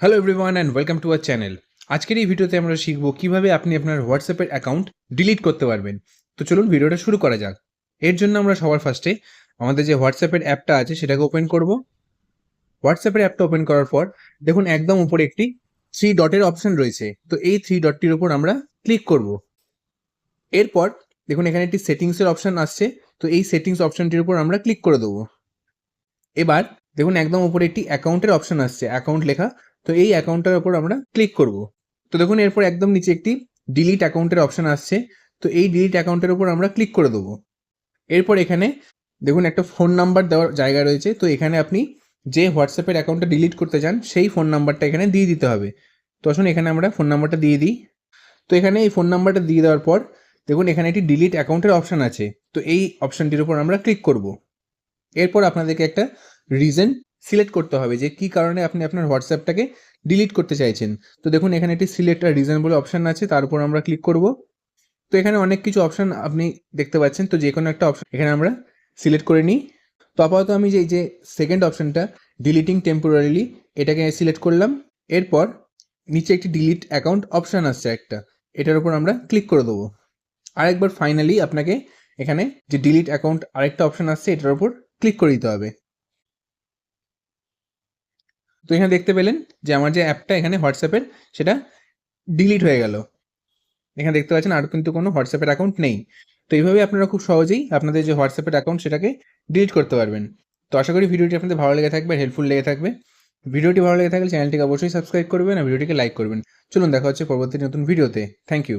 Hello everyone and welcome to our channel আজকের এই ভিডিওতে আমরা শিখব কীভাবে আপনি আপনার হোয়াটসঅ্যাপের অ্যাকাউন্ট ডিলিট করতে পারবেন। তো চলুন ভিডিওটা শুরু করা যাক। এর জন্য আমরা সবার ফার্স্টে আমাদের যে হোয়াটসঅ্যাপের অ্যাপটা আছে সেটাকে ওপেন করব। হোয়াটসঅ্যাপের অ্যাপটা ওপেন করার পর দেখুন একদম উপরে একটি থ্রি ডটের অপশন রয়েছে। তো এই থ্রি ডটটির উপর আমরা ক্লিক করব। এরপর দেখুন এখানে একটি সেটিংসের অপশন আসছে। তো এই সেটিংস অপশনটির উপর আমরা ক্লিক করে দেবো। এবার দেখুন একদম উপরে একটি অ্যাকাউন্টের অপশন আসছে। অ্যাকাউন্ট লেখা তো এই অ্যাকাউন্টটার উপর আমরা ক্লিক করব। তো দেখুন, এরপর একদম নিচে একটি ডিলিট অ্যাকাউন্টের অপশন আসছে। তো এই ডিলিট অ্যাকাউন্টের উপর আমরা ক্লিক করে দেবো। এরপর এখানে দেখুন, একটা ফোন নাম্বার দেওয়ার জায়গা রয়েছে। তো এখানে আপনি যে হোয়াটসঅ্যাপের অ্যাকাউন্টটা ডিলিট করতে চান, সেই ফোন নাম্বারটা এখানে দিয়ে দিতে হবে। তো আসুন, এখানে আমরা ফোন নাম্বারটা দিয়ে দিই। তো এখানে এই ফোন নাম্বারটা দিয়ে দেওয়ার পর দেখুন, এখানে একটি ডিলিট অ্যাকাউন্টের অপশন আছে। তো এই অপশনটির উপর আমরা ক্লিক করব। এরপর আপনাদেরকে একটা রিজন সিলেক্ট করতে হবে যে কী কারণে আপনি আপনার হোয়াটসঅ্যাপটাকে ডিলিট করতে চাইছেন। তো দেখুন, এখানে একটি সিলেক্ট আর রিজন বলে অপশন আছে, তার উপর আমরা ক্লিক করব। তো এখানে অনেক কিছু অপশান আপনি দেখতে পাচ্ছেন, তো যে কোনো একটা অপশান এখানে আমরা সিলেক্ট করে নিই। তো আপাতত আমি যে যে সেকেন্ড অপশানটা, ডিলিটিং টেম্পোরারিলি, এটাকে সিলেক্ট করলাম। এরপর নিচে একটি ডিলিট অ্যাকাউন্ট অপশন আসছে একটা, এটার উপর আমরা ক্লিক করে দেবো। আরেকবার ফাইনালি আপনাকে এখানে যে ডিলিট অ্যাকাউন্ট আরেকটা অপশন আসছে, এটার উপর ক্লিক করে দিতে হবে। তো এখানে দেখতে পেলেন যে আমার যে অ্যাপটা এখানে হোয়াটসঅ্যাপের, সেটা ডিলিট হয়ে গেল। এখানে দেখতে পাচ্ছেন আর কিন্তু কোনো হোয়াটসঅ্যাপের অ্যাকাউন্ট নেই। তো এইভাবে আপনারা খুব সহজেই আপনাদের যে হোয়াটসঅ্যাপের অ্যাকাউন্ট, সেটাকে ডিলিট করতে পারবেন। তো আশা করি ভিডিওটি আপনাদের ভালো লেগে থাকবে, হেল্পফুল লেগে থাকবে। ভিডিওটি ভালো লেগে থাকলে চ্যানেলটিকে অবশ্যই সাবস্ক্রাইব করবেন আর ভিডিওটিকে লাইক করবেন। চলুন দেখা হচ্ছে পরবর্তী নতুন ভিডিওতে। Thank you.